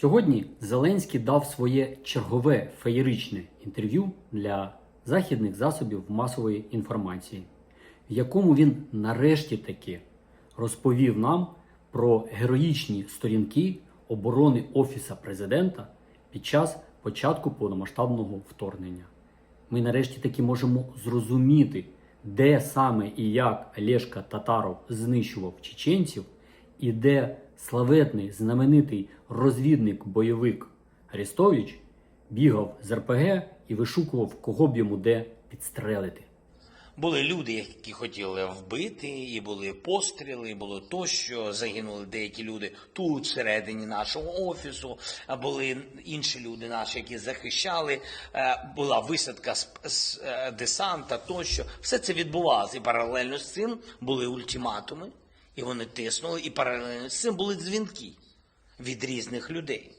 Сьогодні Зеленський дав своє чергове феєричне інтерв'ю для західних засобів масової інформації, в якому він нарешті таки розповів нам про героїчні сторінки оборони Офіса президента під час початку повномасштабного вторгнення. Ми нарешті таки можемо зрозуміти, де саме і як Олешка Татаров знищував чеченців, і де славетний знаменитий розвідник-бойовик Арестович бігав з РПГ і вишукував, кого б йому де підстрелити. Були люди, які хотіли вбити, і були постріли, і було тощо. Загинули деякі люди тут, всередині нашого офісу. Були інші люди наші, які захищали. Е, Була висадка з, з е, десанта тощо. Все це відбувалося. І паралельно з цим були ультиматуми, і вони тиснули, і паралельно з цим були дзвінки від різних людей.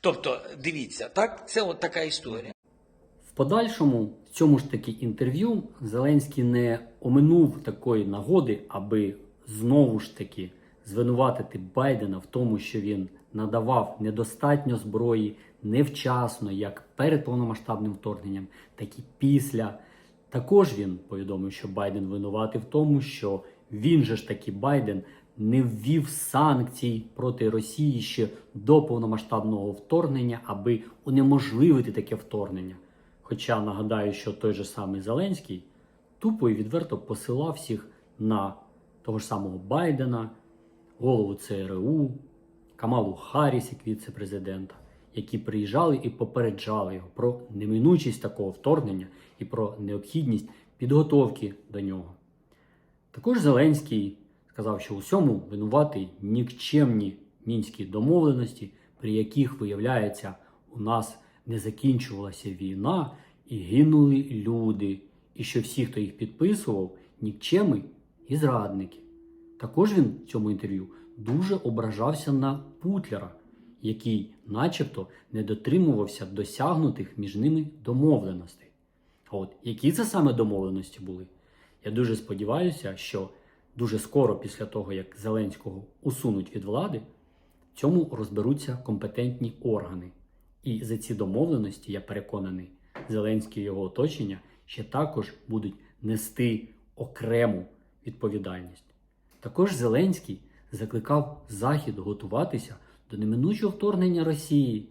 Тобто, дивіться, так, це от така історія. В подальшому, в цьому ж таки інтерв'ю, Зеленський не оминув такої нагоди, аби знову ж таки звинуватити Байдена в тому, що він надавав недостатньо зброї невчасно, як перед повномасштабним вторгненням, так і після. Також він повідомив, що Байден винуватий в тому, що він же ж таки Байден не ввів санкцій проти Росії ще до повномасштабного вторгнення, аби унеможливити таке вторгнення. Хоча нагадаю, що той же самий Зеленський тупо і відверто посилав всіх на того ж самого Байдена, голову ЦРУ, Камалу Харріс, як віце-президента, які приїжджали і попереджали його про неминучість такого вторгнення і про необхідність підготовки до нього. Також Зеленський сказав, що у всьому винуватий нікчемні мінські домовленості, при яких, виявляється, у нас не закінчувалася війна і гинули люди, і що всі, хто їх підписував, нікчеми і зрадники. Також він в цьому інтерв'ю дуже ображався на Путлера, який, начебто, не дотримувався досягнутих між ними домовленостей. А от які це саме домовленості були? Я дуже сподіваюся, що дуже скоро після того, як Зеленського усунуть від влади, в цьому розберуться компетентні органи. І за ці домовленості, я переконаний, Зеленський і його оточення ще також будуть нести окрему відповідальність. Також Зеленський закликав Захід готуватися до неминучого вторгнення Росії.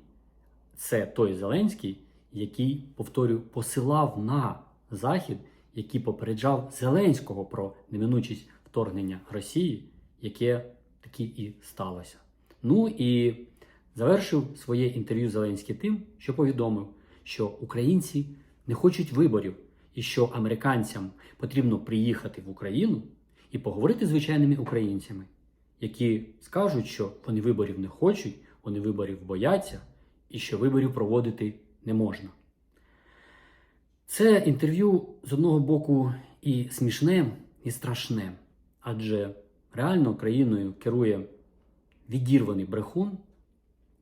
Це той Зеленський, який, повторюю, посилав на Захід, який попереджав Зеленського про неминучість вторгнення Росії, яке таки і сталося. Ну і завершив своє інтерв'ю Зеленський тим, що повідомив, що українці не хочуть виборів, і що американцям потрібно приїхати в Україну і поговорити з звичайними українцями, які скажуть, що вони виборів не хочуть, вони виборів бояться, і що виборів проводити не можна. Це інтерв'ю з одного боку і смішне, і страшне, адже реально країною керує відірваний брехун,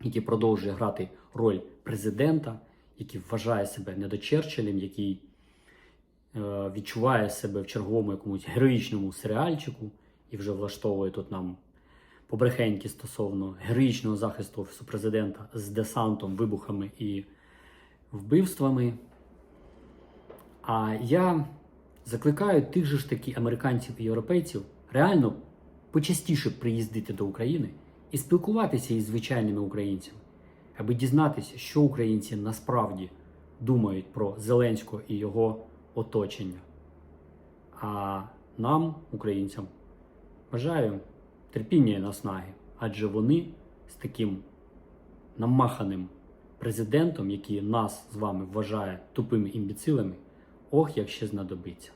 який продовжує грати роль президента, який вважає себе недочерченим, який е, відчуває себе в черговому якомусь героїчному серіальчику і вже влаштовує тут нам побрехеньки стосовно героїчного захисту офісу президента з десантом, вибухами і вбивствами. А я закликаю тих же ж таки американців і європейців реально почастіше приїздити до України і спілкуватися із звичайними українцями, аби дізнатися, що українці насправді думають про Зеленського і його оточення. А нам, українцям, бажаю терпіння і наснаги, адже вони з таким намаханим президентом, який нас з вами вважає тупими імбіцилами, ох, як ще знадобиться.